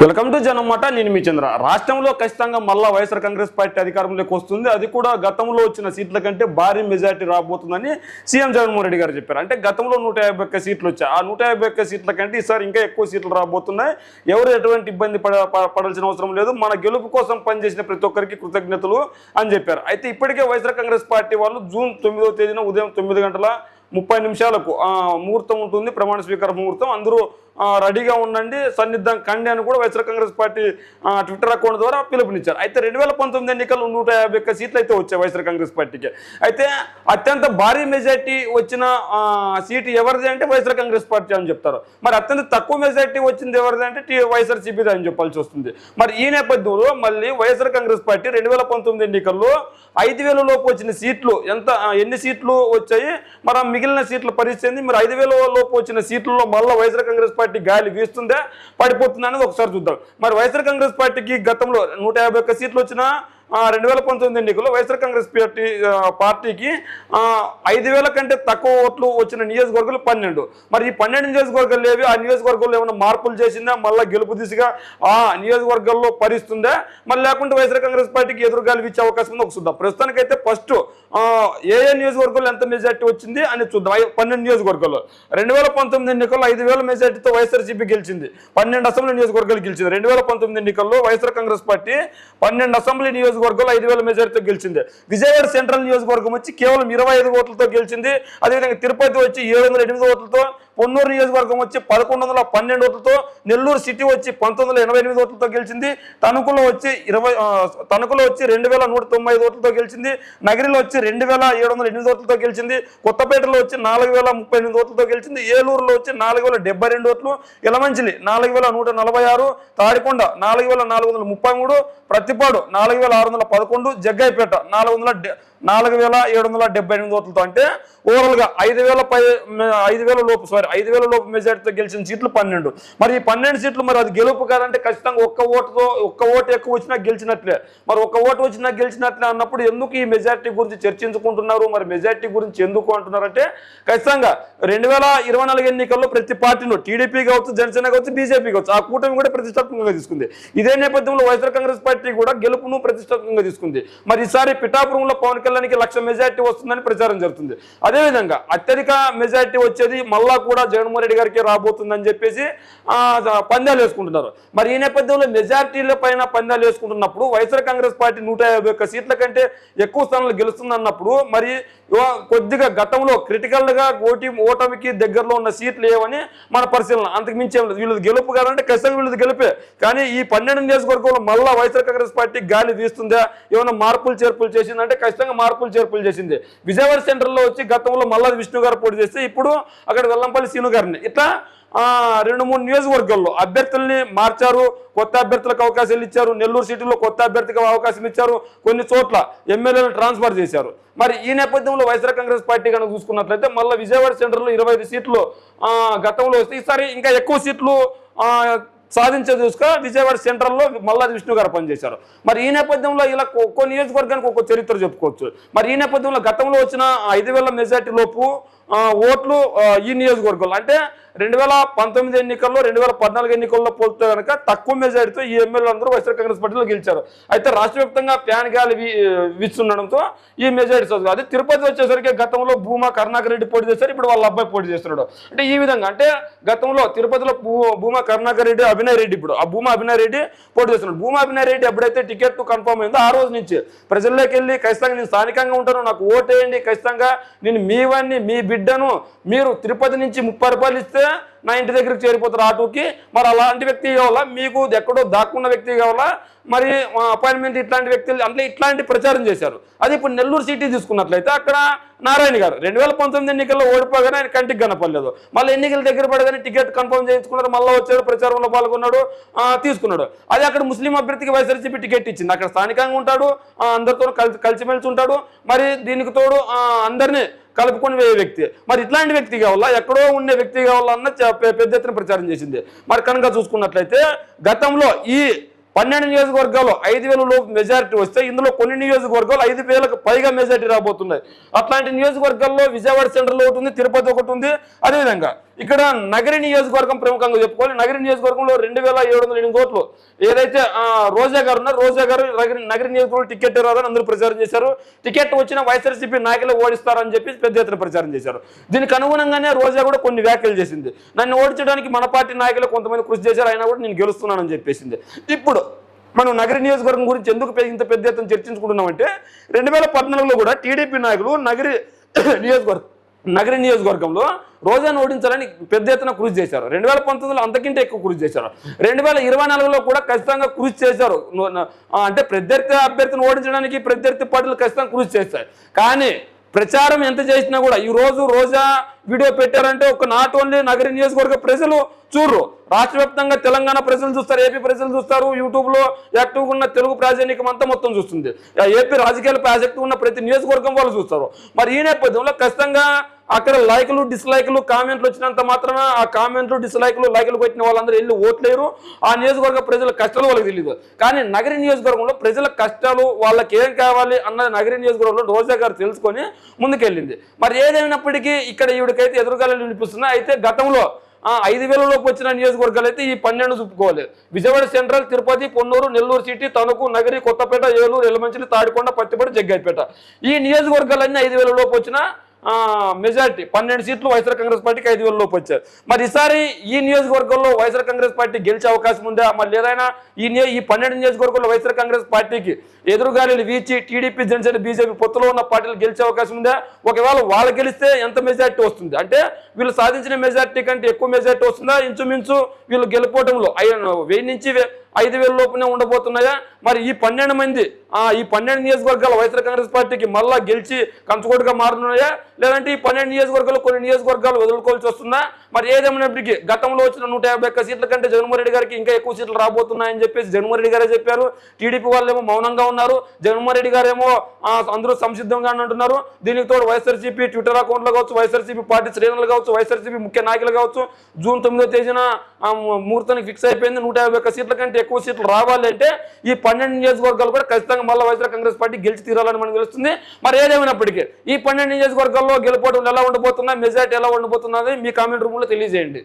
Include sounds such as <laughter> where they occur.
Welcome to జనమాట నేను మీ చంద్ర. రాష్ట్రంలో ఖచ్చితంగా మళ్ళా వైఎస్ఆర్ కాంగ్రెస్ పార్టీ అధికారంలోకి వస్తుంది. అది కూడా గతంలో వచ్చిన సీట్ల కంటే భారీ మెజార్టీ రాబోతుందని సీఎం జగన్మోహన్ రెడ్డి గారు చెప్పారు. అంటే గతంలో నూట యాభై సీట్లు వచ్చాయి ఆ నూట యాభై సీట్ల కంటే ఈసారి ఇంకా ఎక్కువ సీట్లు రాబోతున్నాయి. ఎవరు ఎటువంటి ఇబ్బంది పడ ప- పడాల్సిన అవసరం లేదు. మన గెలుపు కోసం పనిచేసిన ప్రతి ఒక్కరికి కృతజ్ఞతలు అని చెప్పారు. అయితే ఇప్పటికే వైఎస్ఆర్ కాంగ్రెస్ పార్టీ వాళ్ళు జూన్ తొమ్మిదవ తేదీన ఉదయం తొమ్మిది గంటల ముప్పై నిమిషాలకు ముహూర్తం ఉంటుంది. ప్రమాణ స్వీకార ముహూర్తం. అందరూ రెడీగా ఉండండి సన్నిద్ధం కండి అని కూడా YSR Congress party Twitter account ద్వారా పిలుపునిచ్చారు. అయితే రెండు వేల పంతొమ్మిది ఎన్నికలు నూట యాభై ఒక్క సీట్లు అయితే వచ్చాయి వైఎస్ఆర్ కాంగ్రెస్ పార్టీకి. అయితే అత్యంత భారీ మెజార్టీ వచ్చిన సీటు ఎవరిది అంటే వైఎస్ఆర్ కాంగ్రెస్ పార్టీ అని చెప్తారు. మరి అత్యంత తక్కువ మెజార్టీ వచ్చింది ఎవరిది అంటే టీ వైఎస్ఆర్సీపీది అని చెప్పాల్సి వస్తుంది. మరి ఈ నేపథ్యంలో మళ్ళీ వైఎస్ఆర్ కాంగ్రెస్ పార్టీ రెండు వేల పంతొమ్మిది ఎన్నికల్లో ఐదు వేల లోపు వచ్చిన సీట్లు ఎంత ఎన్ని సీట్లు వచ్చాయి? మరి ఆ మిగిలిన సీట్ల పరిస్థితి మరి ఐదు వేల లోపు వచ్చిన సీట్లలో మళ్ళీ వైఎస్ఆర్ కాంగ్రెస్ పార్టీ గాలి వీస్తుందా పడిపోతుందా అనేది ఒకసారి చూద్దాం. మరి వైఎస్ఆర్ కాంగ్రెస్ పార్టీకి గతంలో నూట యాభై ఒక్క సీట్లు వచ్చినా రెండు వేల పంతొమ్మిది ఎన్నికల్లో వైఎస్ఆర్ కాంగ్రెస్ పార్టీ పార్టీకి ఐదు వేల కంటే తక్కువ ఓట్లు వచ్చిన నియోజకవర్గాలు పన్నెండు. మరి ఈ పన్నెండు నియోజకవర్గాలు లేవి ఆ నియోజకవర్గంలో ఏమైనా మార్పులు చేసిందా? మళ్ళీ గెలుపు దిశగా ఆ నియోజకవర్గాల్లో పరిస్తుందా? మరి లేకుంటే వైఎస్ఆర్ కాంగ్రెస్ పార్టీకి ఎదురుగాలి ఇచ్చే అవకాశం ఉంది? ఒక చూద్దాం. ప్రస్తుతానికైతే ఫస్ట్ ఏ ఏ నియోజకవర్గాల్లో ఎంత మెజార్టీ వచ్చింది అని చూద్దాం. పన్నెండు నియోజకవర్గాల్లో. రెండు వేల పంతొమ్మిది ఎన్నికల్లో ఐదు వేల మెజార్టీతో వైఎస్ఆర్సీపీ గెలిచింది. పన్నెండు అసెంబ్లీ నియోజకవర్గాలు గెలిచింది. రెండు వేల పంతొమ్మిది ఎన్నికల్లో వైఎస్ఆర్ కాంగ్రెస్ పార్టీ పన్నెండు అసెంబ్లీ నియోజకవర్గంలో ఐదు వేల మెజారిటీతో గెలిచింది. విజయవాడ సెంట్రల్ నియోజకవర్గం వచ్చి కేవలం ఇరవై ఐదు ఓట్లతో గెలిచింది. అదేవిధంగా తిరుపతి వచ్చి ఏడు వందల ఎనిమిది ఓట్లతో పొన్నూరు నియోజకవర్గం వచ్చి పదకొండు వందల పన్నెండు ఓట్లతో నెల్లూరు సిటీ వచ్చి పంతొమ్మిది వందల ఎనభై ఎనిమిది ఓట్లతో గెలిచింది. తణుకులో వచ్చి ఇరవై తణుకులో వచ్చి రెండు వేల నూట తొంభై ఐదు ఓట్లతో గెలిచింది. నగరిలో వచ్చి రెండు వేల ఏడు వందల ఎనిమిది ఓట్లతో గెలిచింది. కొత్తపేటలో వచ్చి నాలుగు వేల ముప్పై ఎనిమిది ఓట్లతో గెలిచింది. ఏలూరులో వచ్చి నాలుగు వేల డెబ్బై రెండు ఓట్లు. ఇలమంచిలి నాలుగు వేల నూట నలభై ఆరు. తాడికొండ నాలుగు వేల నాలుగు వందల ముప్పై మూడు. ప్రతిపాడు నాలుగు వేల ఆరు వందల పదకొండు జగ్గైపేట నాలుగు వందల నాలుగు వేల ఏడు వందల డెబ్బై ఎనిమిది ఓట్లతో అంటే ఓవరాల్గా ఐదు వేల పై ఐదు వేల లోపు సారీ ఐదు వేల లోపు మెజార్టీతో గెలిచిన సీట్లు పన్నెండు. మరి ఈ పన్నెండు సీట్లు మరి అది గెలుపు కాదంటే ఖచ్చితంగా ఒక్క ఓటుతో ఒక్క ఓటు ఎక్కువ వచ్చినా గెలిచినట్లే. మరి ఒక్క ఓటు వచ్చినా గెలిచినట్లే అన్నప్పుడు ఎందుకు ఈ మెజార్టీ గురించి చర్చించుకుంటున్నారు? మరి మెజార్టీ గురించి ఎందుకు అంటున్నారంటే ఖచ్చితంగా రెండు వేల ఇరవై నాలుగు ఎన్నికల్లో ప్రతి పార్టీలో టీడీపీ కావచ్చు జనసేన కావచ్చు బీజేపీ కావచ్చు ఆ కూటమి కూడా ప్రతిష్టాత్మకంగా తీసుకుంది. ఇదే నేపథ్యంలో వైఎస్ఆర్ కాంగ్రెస్ పార్టీ కూడా గెలుపును ప్రతిష్టాత్మకంగా తీసుకుంది. మరి ఈసారి పిఠాపురంలో పవన్ కళ్యాణ్కి లక్ష మెజార్టీ వస్తుందని ప్రచారం జరుగుతుంది. అదేవిధంగా అత్యధిక మెజార్టీ వచ్చేది మళ్ళా కూడా జగన్మోహన్ రెడ్డి గారికి రాబోతుందని చెప్పేసి పందాలు వేసుకుంటున్నారు. మరి ఈ నేపథ్యంలో మెజార్టీల పైన పందాలు వేసుకుంటున్నప్పుడు వైఎస్ఆర్ కాంగ్రెస్ పార్టీ నూట ఒక్క సీట్ల కంటే ఎక్కువ స్థానాలు గెలుస్తుందన్నప్పుడు మరి కొద్దిగా గతంలో క్రిటికల్గా ఓటి ఓటమికి దగ్గరలో ఉన్న సీట్లు ఏవని మన పరిశీలన. అంతకు మించి ఏం లేదు. వీళ్ళది గెలుపు కాదంటే ఖచ్చితంగా వీళ్ళది గెలిపే. కానీ ఈ పన్నెండు నియోజకవర్గంలో మళ్ళా వైఎస్ఆర్ కాంగ్రెస్ పార్టీ గాలి వీస్తుందా ఏమైనా మార్పులు చేర్పులు చేసిందంటే ఖచ్చితంగా మార్పులు చేర్పులు చేసింది. విజయవాడ సెంటర్లో వచ్చి గతంలో మల్లాది విష్ణు గారు పోటీ చేస్తే ఇప్పుడు అక్కడ వెల్లంపల్లి సీను గారిని. ఇట్లా రెండు మూడు నియోజకవర్గాల్లో అభ్యర్థుల్ని మార్చారు కొత్త అభ్యర్థులకు అవకాశాలు ఇచ్చారు నెల్లూరు సిటీలో కొత్త అభ్యర్థికి అవకాశం ఇచ్చారు కొన్ని చోట్ల ఎమ్మెల్యేలు ట్రాన్స్ఫర్ చేశారు. మరి ఈ నేపథ్యంలో వైఎస్ఆర్ కాంగ్రెస్ పార్టీ కనుక చూసుకున్నట్లయితే మళ్ళీ విజయవాడ సెంటర్లో ఇరవై ఐదు సీట్లు గతంలో వస్తే ఈసారి ఇంకా ఎక్కువ సీట్లు సాధించే చూసుక. విజయవాడ సెంట్రల్లో మల్లాది విష్ణు గారు పనిచేశారు. మరి ఈ నేపథ్యంలో ఇలా ఒక్కో నియోజకవర్గానికి ఒక్కో చరిత్ర చెప్పుకోవచ్చు. మరి ఈ నేపథ్యంలో గతంలో వచ్చిన ఐదు వేల మెజార్టీ లోపు ఓట్లు ఈ నియోజకవర్గంలో. అంటే రెండు వేల పంతొమ్మిది ఎన్నికల్లో రెండు వేల పద్నాలుగు ఎన్నికల్లో పోలితే కనుక తక్కువ మెజారిటీతో ఈ ఎమ్మెల్యేలు అందరూ వైఎస్ఆర్ కాంగ్రెస్ పార్టీలో గెలిచారు. అయితే రాష్ట్ర వ్యాప్తంగా ప్యాన్ గాలి విచ్చుండడంతో ఈ మెజారిటీ వస్తుంది అది తిరుపతి వచ్చేసరికి గతంలో భూమా కరుణాకర్ రెడ్డి పోటీ చేశారు ఇప్పుడు వాళ్ళ అబ్బాయి పోటీ చేస్తున్నాడు. అంటే ఈ విధంగా అంటే గతంలో తిరుపతిలో భూమా కరుణాకర్ రెడ్డి అభినయ్ రెడ్డి ఇప్పుడు ఆ భూమా అభినయ్ రెడ్డి పోటీ చేస్తున్నాడు. భూమా అభినయ్ రెడ్డి ఎప్పుడైతే టికెట్ కన్ఫర్మ్ అయిందో ఆ రోజు నుంచి ప్రజల్లోకి వెళ్ళి ఖచ్చితంగా నేను స్థానికంగా ఉంటాను నాకు ఓటేయండి ఖచ్చితంగా నేను మీ బిడ్డ మీ బిడ్డను మీరు తిరుపతి నుంచి ముప్పై రూపాయలు ఇస్తే నా ఇంటి దగ్గరికి చేరిపోతారు ఆటోకి. మరి అలాంటి వ్యక్తి కావాలా? మీకు ఎక్కడో దాక్కున్న వ్యక్తి కావాలా? మరి అపాయింట్మెంట్ ఇట్లాంటి వ్యక్తులు అంటే ఇట్లాంటి ప్రచారం చేశారు. అది ఇప్పుడు నెల్లూరు సిటీ తీసుకున్నట్లయితే అక్కడ నారాయణ గారు రెండు వేల పంతొమ్మిది ఎన్నికల్లో ఓడిపోగానే ఆయన కంటికి కనపడలేదు. మళ్ళీ ఎన్నికల దగ్గర పడగానే టికెట్ కన్ఫర్మ్ చేయించుకున్నారు. మళ్ళీ వచ్చాడు ప్రచారంలో పాల్గొన్నాడు తీసుకున్నాడు. అది అక్కడ ముస్లిం అభ్యర్థికి వైఎస్ఆర్సీపీ టికెట్ ఇచ్చింది. అక్కడ స్థానికంగా ఉంటాడు అందరితో కలిసి కలిసిమెలిసి ఉంటాడు. మరి దీనికి తోడు అందరినీ కలుపుకొని పోయే వ్యక్తి. మరి ఇట్లాంటి వ్యక్తి కావాలా? ఎక్కడో ఉండే వ్యక్తి కావాలన్న పెద్ద ఎత్తున ప్రచారం చేసింది. మరి కనుక చూసుకున్నట్లయితే గతంలో ఈ పన్నెండు నియోజకవర్గాలు ఐదు వేల లోపు మెజారిటీ వస్తే ఇందులో కొన్ని నియోజకవర్గాలు ఐదు వేలకు పైగా మెజారిటీ రాబోతున్నాయి. అట్లాంటి నియోజకవర్గాల్లో విజయవాడ సెంటర్లో ఒకటి ఉంది తిరుపతి ఒకటి ఉంది. అదేవిధంగా ఇక్కడ నగరి నియోజకవర్గం ప్రముఖంగా చెప్పుకోవాలి. నగరి నియోజకవర్గంలో రెండు వేల ఏడు వందల ఎనిమిది ఓట్లు ఏదైతే రోజా గారు ఉన్నారు రోజా గారు నగరి నియోజకవర్గం టికెట్ రాదని అందరూ ప్రచారం చేశారు. టికెట్ వచ్చిన వైఎస్ఆర్సీపీ నాయకులు ఓడిస్తారని చెప్పి పెద్ద ఎత్తున ప్రచారం చేశారు. దీనికి అనుగుణంగానే రోజా కూడా కొన్ని వ్యాఖ్యలు చేసింది. నన్ను ఓడించడానికి మన పార్టీ నాయకులు కొంతమంది కృషి చేశారు అయినా కూడా నేను గెలుస్తున్నానని చెప్పేసింది. ఇప్పుడు మనం నగర నియోజకవర్గం గురించి ఎందుకు ఇంత పెద్ద ఎత్తున చర్చించుకుంటున్నామంటే రెండు వేల పద్నాలుగులో కూడా టీడీపీ నాయకులు నగరి <coughs> నియోజకవర్గం నగర నియోజకవర్గంలో రోజాను ఓడించాలని పెద్ద ఎత్తున కృషి చేశారు. రెండు వేల పంతొమ్మిదిలో అంతకంటే ఎక్కువ కృషి చేశారు. రెండు వేల ఇరవై నాలుగులో కూడా ఖచ్చితంగా కృషి చేశారు. అంటే ప్రత్యర్థి అభ్యర్థిని ఓడించడానికి ప్రత్యర్థి పార్టీలు ఖచ్చితంగా కృషి చేస్తాయి కానీ ప్రచారం ఎంత చేసినా కూడా ఈ రోజు రోజా వీడియో పెట్టారంటే ఒక నాట్ ఓన్లీ నగరి నియోజకవర్గ ప్రజలు చూడరు రాష్ట్ర వ్యాప్తంగా తెలంగాణ ప్రజలు చూస్తారు ఏపీ ప్రజలు చూస్తారు యూట్యూబ్లో ఉన్న తెలుగు ప్రజానీకం అంతా మొత్తం చూస్తుంది. ఏపీ రాజకీయాలపై ఆసక్తి ఉన్న ప్రతి నియోజకవర్గం వాళ్ళు చూస్తారు. మరి ఈ నేపథ్యంలో ఖచ్చితంగా అక్కడ లైకులు డిస్లైకులు కామెంట్లు వచ్చినంత మాత్రాన ఆ కామెంట్లు డిస్లైకులు లైకులు కొట్టిన వాళ్ళందరూ వెళ్ళి ఓట్లేరు ఆ నియోజకవర్గ ప్రజల కష్టాలు వాళ్ళకి తెలియదు కానీ నగరి నియోజకవర్గంలో ప్రజల కష్టాలు వాళ్ళకి ఏం కావాలి అన్న నగరి నియోజకవర్గంలో రోజా గారు తెలుసుకొని ముందుకెళ్ళింది. మరి ఏదేమైనప్పటికీ ఇక్కడ ఈవిడకైతే ఎదురుగాలు వినిపిస్తున్నాయి అయితే గతంలో ఆ, ఐదు వేలలోకి వచ్చిన నియోజకవర్గాలు అయితే ఈ పన్నెండు చూపుకోవాలి. విజయవాడ సెంట్రల్ తిరుపతి పొన్నూరు నెల్లూరు సిటీ తణుకు నగరి కొత్తపేట ఏలూరు ఎలమంచిలి తాడికొండ పత్తిపడి జగ్గాయిపేట ఈ నియోజకవర్గాలన్నీ ఐదు వేలలోకి వచ్చిన మెజార్టీ. పన్నెండు సీట్లు వైఎస్ఆర్ కాంగ్రెస్ పార్టీకి ఐదు వేల లోపు వచ్చారు. మరి ఈసారి ఈ నియోజకవర్గంలో వైఎస్ఆర్ కాంగ్రెస్ పార్టీ గెలిచే అవకాశం ఉందా? మరి ఏదైనా ఈ నియో- ఈ పన్నెండు నియోజకవర్గంలో వైఎస్ఆర్ కాంగ్రెస్ పార్టీకి ఎదురుగాలిలు వీచి టీడీపీ జనసేన బీజేపీ పొత్తులో ఉన్న పార్టీలు గెలిచే అవకాశం ఉందా? ఒకవేళ వాళ్ళు గెలిస్తే ఎంత మెజార్టీ వస్తుంది? అంటే వీళ్ళు సాధించిన మెజార్టీ కంటే ఎక్కువ మెజార్టీ వస్తుందా? ఇంచుమించు వీళ్ళు గెలుపోవడంలో ఐ- వెయ్యి నుంచి వే- ఐదు వేల లోపునే ఉండబోతున్నాయా? మరి ఈ పన్నెండు మంది ఆ ఈ పన్నెండు నియోజకవర్గాలు వైఎస్ఆర్ కాంగ్రెస్ పార్టీకి మళ్ళా గెలిచి కంచుకోటుగా మారుతున్నాయా లేదంటే ఈ పన్నెండు నియోజకవర్గాలు కొన్ని నియోజకవర్గాలు వదులుకోవాల్సి వస్తుందా? మరి ఏదేమైనప్పటికీ గతంలో వచ్చిన నూట యాభై ఒక్క సీట్ల కంటే జగన్మోహన్ రెడ్డి గారికి ఇంకా ఎక్కువ సీట్లు రాబోతున్నాయని చెప్పేసి జగన్మోహన్ రెడ్డి గారే చెప్పారు. టీడీపీ వాళ్ళేమో మౌనంగా ఉన్నారు. జగన్మోహన్ రెడ్డి గారేమో ఆ, అందరూ సంసిద్ధంగా అంటున్నారు. దీనికి తోడు వైఎస్ఆర్సీపీ ట్విట్టర్ అకౌంట్లో కావచ్చు వైఎస్ఆర్సీపీ పార్టీ శ్రేణులు కావచ్చు వైఎస్ఆర్సీపీ ముఖ్య నాయకులు కావచ్చు జూన్ తొమ్మిదో తేదీన ముహూర్తానికి ఫిక్స్ అయిపోయింది నూట యాభై ఒక్క సీట్ల కంటే ఎక్కువ సీట్లు రావాలి అంటే ఈ పన్నెండు నియోజకవర్గాలు కూడా ఖచ్చితంగా మళ్ళీ వైఎస్ఆర్ కాంగ్రెస్ పార్టీ గెలిచి తీరాలని మనకు తెలుస్తుంది. మరి ఏదేమైనప్పటికీ ఈ పన్నెండు నియోజకవర్గాల్లో గెలుపోవడం ఎలా ఉండబోతున్నా మెజార్టీ ఎలా ఉండబోతున్నది మీ కామెంట్ రూమ్లో తెలియజేయండి.